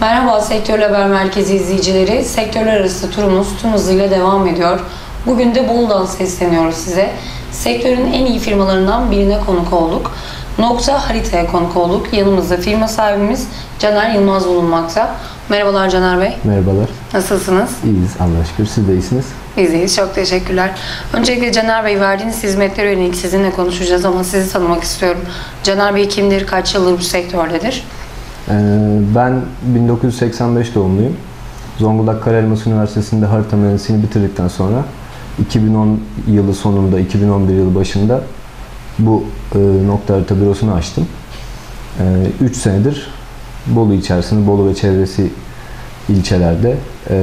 Merhaba Sektör Haber Merkezi izleyicileri. Sektörler arası turumuz tüm hızıyla devam ediyor. Bugün de Bolu'dan sesleniyoruz size. Sektörün en iyi firmalarından birine konuk olduk. Nokta Harita'ya konuk olduk. Yanımızda firma sahibimiz Caner Yılmaz bulunmakta. Merhabalar Caner Bey. Merhabalar. Nasılsınız? İyiyiz Allah'a şükür. Siz de iyisiniz. Biz iyiyiz. Çok teşekkürler. Öncelikle Caner Bey verdiğiniz hizmetlere yönelik sizinle konuşacağız ama sizi tanımak istiyorum. Caner Bey kimdir? Kaç yıldır bu sektördedir? Ee, ben 1985 doğumluyum. Zonguldak Karayelması Üniversitesi'nde harita mühendisliğini bitirdikten sonra 2010 yılı sonunda, 2011 yılı başında bu e, nokta harita bürosunu açtım. 3 senedir Bolu içerisinde, Bolu ve çevresi ilçelerde e,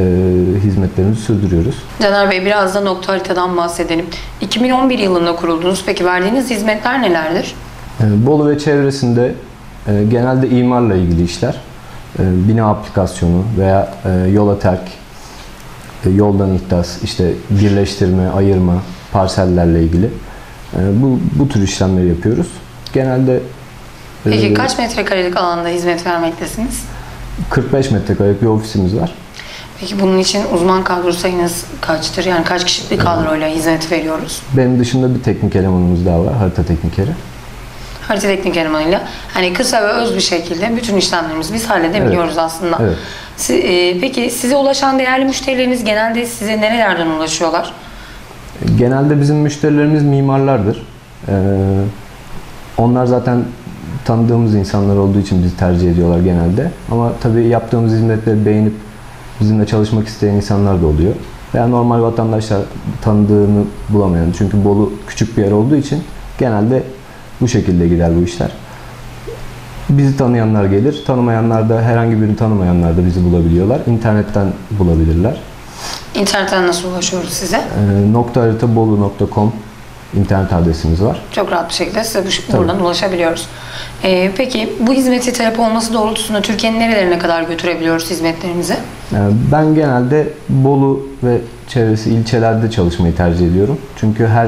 hizmetlerimizi sürdürüyoruz. Caner Bey biraz da nokta haritadan bahsedelim. 2011 yılında kuruldunuz. Peki verdiğiniz hizmetler nelerdir? E, Bolu ve çevresinde e, genelde imarla ilgili işler, e, bina aplikasyonu veya e, yola terk, e, yoldan ihtas, işte birleştirme, ayırma, parsellerle ilgili e, bu, bu tür işlemleri yapıyoruz. Genelde e, Peki kaç metrekarelik alanda hizmet vermektesiniz? 45 metrekarelik bir ofisimiz var. Peki bunun için uzman kadro sayınız kaçtır? Yani kaç kişilik bir kadroyla hizmet veriyoruz? Benim dışında bir teknik elemanımız daha var, harita teknikeri. Harita teknik elemanıyla hani kısa ve öz bir şekilde bütün işlemlerimizi biz halledebiliyoruz aslında. Evet. Si- e, peki size ulaşan değerli müşterileriniz genelde size nerelerden ulaşıyorlar? Genelde bizim müşterilerimiz mimarlardır. Ee, onlar zaten tanıdığımız insanlar olduğu için bizi tercih ediyorlar genelde. Ama tabii yaptığımız hizmetleri beğenip bizimle çalışmak isteyen insanlar da oluyor. Veya normal vatandaşlar tanıdığını bulamayan. Çünkü Bolu küçük bir yer olduğu için genelde bu şekilde gider bu işler. Bizi tanıyanlar gelir, tanımayanlar da herhangi birini tanımayanlar da bizi bulabiliyorlar. İnternetten bulabilirler. İnternetten nasıl ulaşıyoruz size? Ee, noktaharita.bolu.com internet adresimiz var. Çok rahat bir şekilde size bu- buradan ulaşabiliyoruz. E, peki bu hizmeti talep olması doğrultusunda Türkiye'nin nerelerine kadar götürebiliyoruz hizmetlerimizi? Yani ben genelde Bolu ve çevresi ilçelerde çalışmayı tercih ediyorum. Çünkü her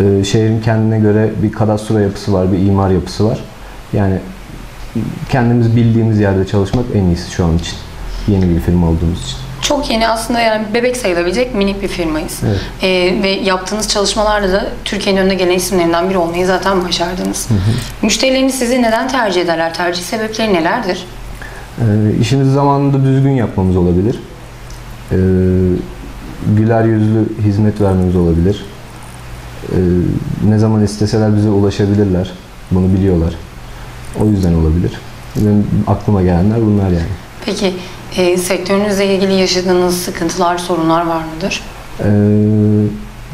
e, şehrin kendine göre bir kadastro yapısı var, bir imar yapısı var. Yani kendimiz bildiğimiz yerde çalışmak en iyisi şu an için. Yeni bir firma olduğumuz için. Çok yeni aslında yani bebek sayılabilecek minik bir firmayız. Evet. Ee, ve yaptığınız çalışmalarla da Türkiye'nin önüne gelen isimlerinden biri olmayı zaten başardınız. Müşterileriniz sizi neden tercih ederler? Tercih sebepleri nelerdir? E, işimizi zamanında düzgün yapmamız olabilir. E, güler yüzlü hizmet vermemiz olabilir. E, ne zaman isteseler bize ulaşabilirler. Bunu biliyorlar. O yüzden olabilir. Benim aklıma gelenler bunlar yani. Peki e, sektörünüzle ilgili yaşadığınız sıkıntılar, sorunlar var mıdır? Ee,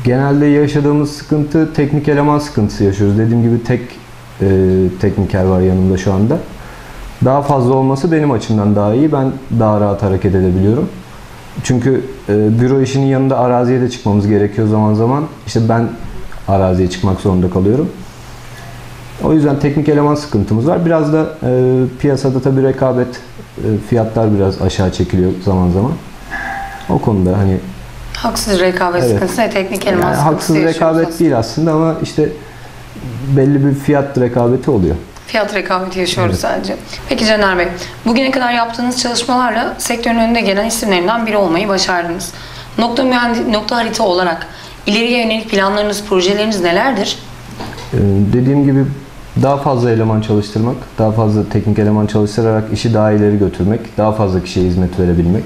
genelde yaşadığımız sıkıntı teknik eleman sıkıntısı yaşıyoruz. Dediğim gibi tek e, tekniker var yanımda şu anda. Daha fazla olması benim açımdan daha iyi. Ben daha rahat hareket edebiliyorum. Çünkü e, büro işinin yanında araziye de çıkmamız gerekiyor zaman zaman. İşte ben araziye çıkmak zorunda kalıyorum. O yüzden teknik eleman sıkıntımız var. Biraz da e, piyasada tabii rekabet, e, fiyatlar biraz aşağı çekiliyor zaman zaman. O konuda hani Haksız rekabet Evet. sıkıntısı ve teknik eleman yani sıkıntısı haksız rekabet aslında. değil aslında ama işte belli bir fiyat rekabeti oluyor. Fiyat rekabeti yaşıyoruz Evet. sadece. Peki Caner Bey, bugüne kadar yaptığınız çalışmalarla sektörün önünde gelen isimlerinden biri olmayı başardınız. Nokta, mühendi, nokta harita olarak ileriye yönelik planlarınız, projeleriniz nelerdir? Ee, dediğim gibi daha fazla eleman çalıştırmak, daha fazla teknik eleman çalıştırarak işi daha ileri götürmek, daha fazla kişiye hizmet verebilmek,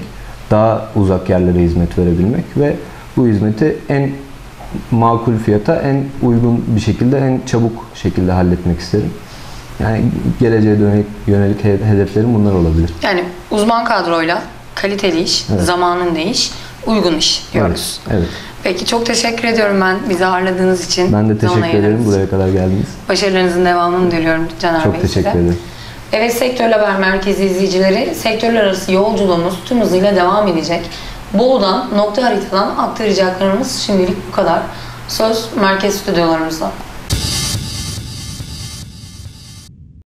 daha uzak yerlere hizmet verebilmek ve bu hizmeti en makul fiyata, en uygun bir şekilde, en çabuk şekilde halletmek isterim. Yani geleceğe yönelik, yönelik he- hedeflerim bunlar olabilir. Yani uzman kadroyla kaliteli iş, Evet. zamanında iş, uygun iş diyoruz. Evet. evet. Peki çok teşekkür ediyorum ben bizi ağırladığınız için. Ben de teşekkür ederim buraya kadar geldiniz. Başarılarınızın devamını diliyorum Caner Çok Bey teşekkür size. ederim. Evet Sektör Haber Merkezi izleyicileri, sektörler arası yolculuğumuz tüm hızıyla devam edecek. Bolu'dan, nokta haritadan aktaracaklarımız şimdilik bu kadar. Söz merkez stüdyolarımızda.